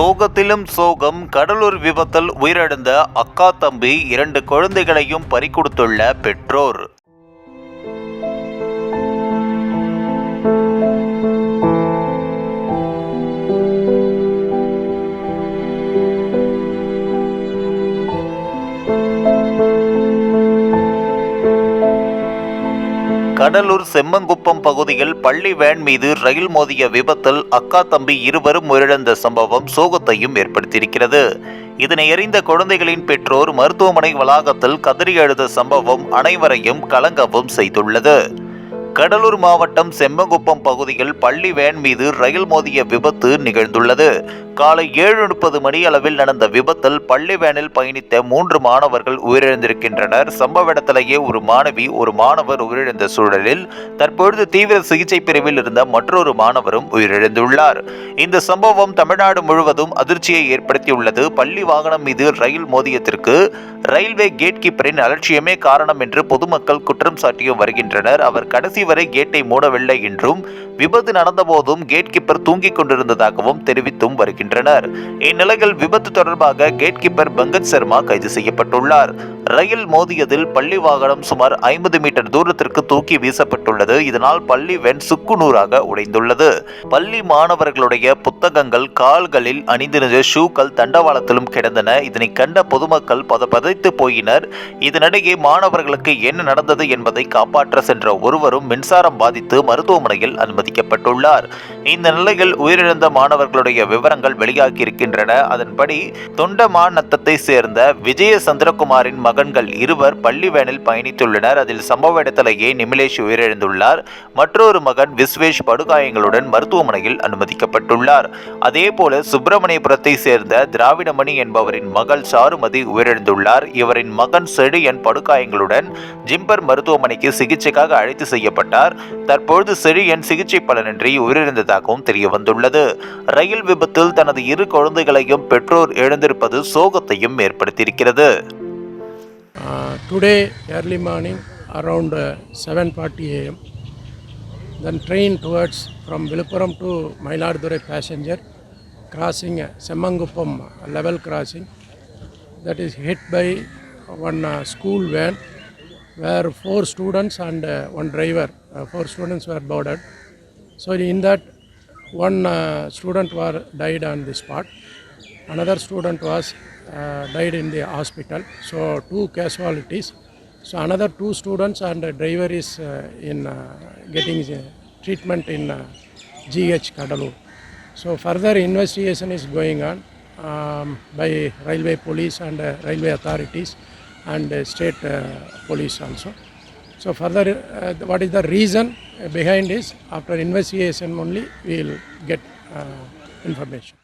சோகத்திலும் சோகம் கடலூர் விபத்தில் உயிரிழந்த அக்கா தம்பி இரண்டு குழந்தைகளையும் பறிகொடுத்துள்ள பெற்றோர். கடலூர் செம்மங்குப்பம் பகுதியில் பள்ளி வேன் மீது ரயில் மோதிய விபத்தில் அக்கா தம்பி இருவரும் உயிரிழந்த சம்பவம் சோகத்தையும் ஏற்படுத்தியிருக்கிறது. இதனை எறிந்த குழந்தைகளின் பெற்றோர் மருத்துவமனை வளாகத்தில் கதறி அழுத சம்பவம் அனைவரையும் கலங்கவும் செய்துள்ளது. கடலூர் மாவட்டம் செம்மங்குப்பம் பகுதியில் பள்ளி வேன் மீது ரயில் மோதிய விபத்து நிகழ்ந்துள்ளது. காலை ஏழு முப்பது மணி அளவில் நடந்த விபத்தில் பள்ளி வேனில் பயணித்த மூன்று மாணவர்கள் உயிரிழந்திருக்கின்றனர். சம்பவ இடத்திலேயே ஒரு மாணவி ஒரு மாணவர் உயிரிழந்த சூழலில் தற்பொழுது தீவிர சிகிச்சை பிரிவில் இருந்த மற்றொரு மாணவரும் உயிரிழந்துள்ளார். இந்த சம்பவம் தமிழ்நாடு முழுவதும் அதிர்ச்சியை ஏற்படுத்தியுள்ளது. பள்ளி வாகனம் மீது ரயில் மோதியத்திற்கு ரயில்வே கேட் கீப்பரின் அலட்சியமே காரணம் என்று பொதுமக்கள் குற்றம் சாட்டியும் வருகின்றனர். அவர் கடைசி வரை கேட்டை மூடவில்லை என்றும் விபத்து நடந்தபோதும் கேட் கீப்பர் தூங்கிக் கொண்டிருந்ததாகவும் தெரிவித்தும் வருகின்றனர். இந்நிலையில் விபத்து தொடர்பாக கேட் கீப்பர் பங்கஜ் சர்மா கைது செய்யப்பட்டுள்ளார். ரயில் மோதியதில் பள்ளி வாகனம் சுமார் ஐம்பது மீட்டர் தூரத்திற்கு தூக்கி வீசப்பட்டுள்ளது. இதனால் பள்ளி வெண் சுக்குநூறாக உடைந்துள்ளது. பள்ளி மாணவர்களுடைய புத்தகங்கள் கால்களில் அணிந்திருந்த ஷூக்கள் தண்டவாளத்திலும் கிடந்தன. இதனை கண்ட பொதுமக்கள் பத பதைத்து போயினர். இதனிடையே மாணவர்களுக்கு என்ன நடந்தது என்பதை காப்பாற்ற சென்ற ஒருவரும் மின்சாரம் பாதித்து மருத்துவமனையில் அனுமதிக்கப்பட்டுள்ளார். இந்த நிலையில் உயிரிழந்த மாணவர்களுடைய விவரங்கள் வெளியாகி இருக்கின்றன. அதன்படி தொண்டமாநத்தத்தை சேர்ந்த விஜய சந்திரகுமாரின் மகன்கள் இருவர் பள்ளி வேனில் பயணித்துள்ளனர். அதில் சம்பவ இடத்திலேயே நிமிலேஷ் உயிரிழந்துள்ளார். மற்றொரு மகன் விஸ்வேஷ் படுகாயங்களுடன் மருத்துவமனையில் அனுமதிக்கப்பட்டுள்ளார். அதேபோல சுப்பிரமணியபுரத்தை சேர்ந்த திராவிடமணி என்பவரின் மகள் சாருமதி உயிரிழந்துள்ளார். இவரின் மகன் செழியன் படுகாயங்களுடன் ஜிம்பர் மருத்துவமனைக்கு சிகிச்சைக்காக அழைத்து செய்யப்பட்டார். தற்பொழுது செழியன் சிகிச்சை பலனின்றி உயிரிழந்ததாகவும் தெரிய வந்துள்ளது ரயில் விபத்தில் தனது இரு குழந்தைகளையும் பெற்றோர் இழந்திருப்பது சோகத்தையும் ஏற்படுத்தியிருக்கிறது. Today early morning around uh, 7:40 a.m. then train towards from Viluppuram to Mailadurai passenger crossing uh, Semmanguppam level crossing that is hit by one uh, school van where four students and uh, one driver uh, four students were boarded so in that one uh, student were died on the spot another student was uh, died in the hospital. So two casualties. So another two students and a driver is uh, in uh, getting treatment in gh kadalur. So further investigation is going on um, by railway police and uh, railway authorities and uh, state uh, police also. So further uh, what is the reason behind this? After investigation only we will get uh, information